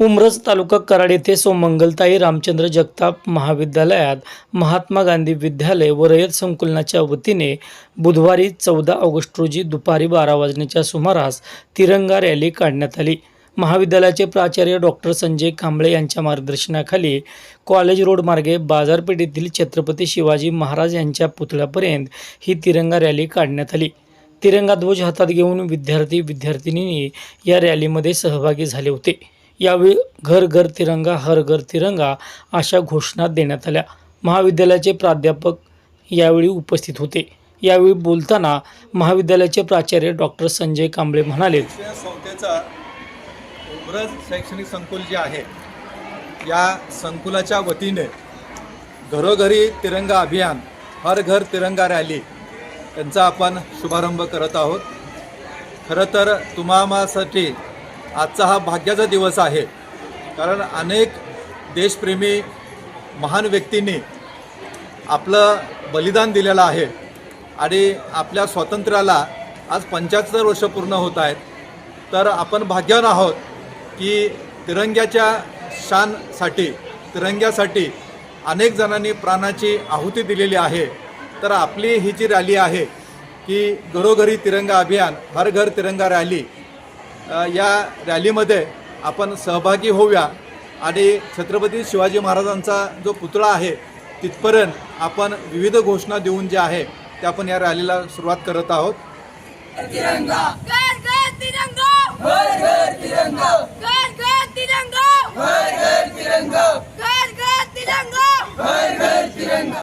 उमरज तालुका कराड येथे सोमंगलताई रामचंद्र जगताप महाविद्यालयात महात्मा गांधी विद्यालय व रयत संकुलनाच्या वतीने बुधवारी चौदा ऑगस्ट रोजी दुपारी बारा वाजण्याच्या सुमारास तिरंगा रॅली काढण्यात आली. महाविद्यालयाचे प्राचार्य डॉक्टर संजय कांबळे यांच्या मार्गदर्शनाखाली कॉलेज रोड मार्गे बाजारपेठेतील छत्रपती शिवाजी महाराज यांच्या पुतळ्यापर्यंत ही तिरंगा रॅली काढण्यात आली. तिरंगा ध्वज हातात घेऊन विद्यार्थी विद्यार्थिनींनी या रॅलीमध्ये सहभागी झाले होते. यावेळी घर घर तिरंगा हर घर तिरंगा अशा घोषणा देण्यात आल्या. महाविद्यालयाचे प्राध्यापक यावेळी उपस्थित होते. यावेळी बोलताना महाविद्यालयाचे प्राचार्य डॉक्टर संजय कांबळे म्हणाले संस्थेचा उमरज शैक्षणिक संकुल जे आहे या संकुलाच्या वतीने घरोघरी तिरंगा अभियान हर घर तिरंगा रॅली यांचा आपण शुभारंभ करत आहोत. खरं तर तुम्हासाठी आजचा हा भाग्याचा दिवस आहे. कारण अनेक देशप्रेमी महान व्यक्तींनी आपलं बलिदान दिलेलं आहे. आणि आपल्या स्वातंत्र्याला आज पंच्याहत्तर वर्ष पूर्ण होत आहेत. तर आपण भाग्यवान आहोत की तिरंग्याच्या शानसाठी तिरंग्यासाठी अनेक जणांनी प्राणाची आहुती दिलेली आहे. तर आपली ही जी रॅली आहे की घरोघरी तिरंगा अभियान हर घर तिरंगा रॅली या रॅलीमध्ये आपण सहभागी होऊया. आणि छत्रपती शिवाजी महाराजांचा जो पुतळा आहे तिथपर्यंत आपण विविध घोषणा देऊन जे आहे ते आपण या रॅलीला सुरुवात करत आहोत.